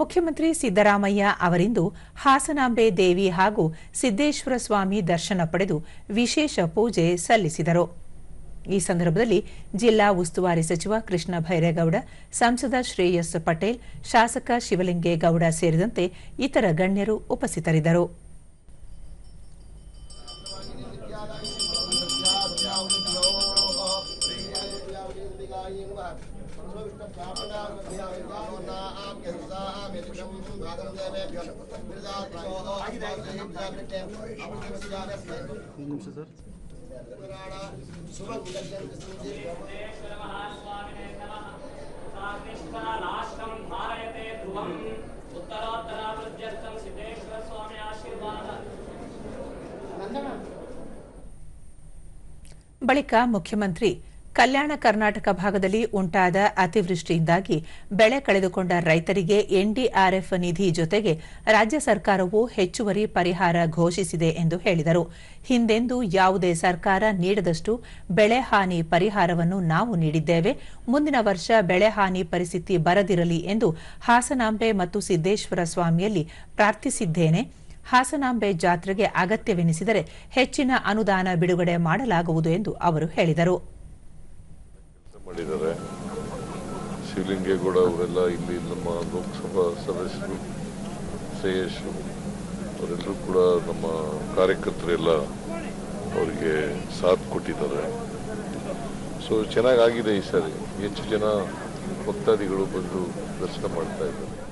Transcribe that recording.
ಮುಖ್ಯಮಂತ್ರಿ ಸಿದ್ದರಾಮಯ್ಯ ಅವರಿಂದು ಹಾಸನಾಂಬೆ ದೇವಿ ಹಾಗೂ ಸಿದ್ದೇಶ್ವರ ಸ್ವಾಮಿ ದರ್ಶನ ಪಡೆದು ವಿಶೇಷ ಪೂಜೆ ಸಲ್ಲಿಸಿದರು. ಈ ಸಂದರ್ಭದಲ್ಲಿ ಜಿಲ್ಲಾ ಉಸ್ತುವಾರಿ ಸಚಿವ ಕೃಷ್ಣ ಭೈರೇಗೌಡ, ಸಂಸದ ಶ್ರೇಯಸ್ ಪಟೇಲ್, ಶಾಸಕ ಶಿವಲಿಂಗೇಗೌಡ ಸೇರಿದಂತೆ ಇತರ ಗಣ್ಯರು ಉಪಸ್ಥಿತರಿದ್ದರು. सर मुख्यमंत्री ಕಲ್ಯಾಣ ಕರ್ನಾಟಕ ಭಾಗದಲ್ಲಿ ಉಂಟಾದ ಅತಿವೃಷ್ಟಿಯಿಂದಾಗಿ ಬೆಳೆ ಕಳೆದುಕೊಂಡ ರೈತರಿಗೆ ಎನ್ಡಿಆರ್ಎಫ್ ನಿಧಿ ಜೊತೆಗೆ ರಾಜ್ಯ ಸರ್ಕಾರವು ಹೆಚ್ಚುವರಿ ಪರಿಹಾರ ಘೋಷಿಸಿದೆ ಎಂದು ಹೇಳಿದರು. ಹಿಂದೆಂದೂ ಯಾವುದೇ ಸರ್ಕಾರ ನೀಡದಷ್ಟು ಬೆಳೆ ಹಾನಿ ಪರಿಹಾರವನ್ನು ನಾವು ನೀಡಿದ್ದೇವೆ. ಮುಂದಿನ ವರ್ಷ ಬೆಳೆ ಹಾನಿ ಪರಿಸ್ಥಿತಿ ಬರದಿರಲಿ ಎಂದು ಹಾಸನಾಂಬೆ ಮತ್ತು ಸಿದ್ದೇಶ್ವರ ಸ್ವಾಮಿಯಲ್ಲಿ ಪ್ರಾರ್ಥಿಸಿದ್ದೇನೆ. ಹಾಸನಾಂಬೆ ಜಾತ್ರೆಗೆ ಅಗತ್ಯವೆನಿಸಿದರೆ ಹೆಚ್ಚಿನ ಅನುದಾನ ಬಿಡುಗಡೆ ಮಾಡಲಾಗುವುದು ಎಂದು ಅವರು ಹೇಳಿದರು. ಮಾಡಿದ್ದಾರೆ. ಶಿವಲಿಂಗೇಗೌಡ ಅವರೆಲ್ಲ ಇಲ್ಲಿ ನಮ್ಮ ಲೋಕಸಭಾ ಸದಸ್ಯರು ಶ್ರೇಯಸ್ ಅವರೆಲ್ಲರೂ ಕೂಡ ನಮ್ಮ ಕಾರ್ಯಕರ್ತರೆಲ್ಲ ಅವರಿಗೆ ಸಾಥ್ ಕೊಟ್ಟಿದ್ದಾರೆ. ಸೊ ಚೆನ್ನಾಗಾಗಿದೆ ಈ ಸಾರಿ. ಹೆಚ್ಚು ಜನ ಭಕ್ತಾದಿಗಳು ಬಂದು ದರ್ಶನ ಮಾಡ್ತಾ ಇದ್ದಾರೆ.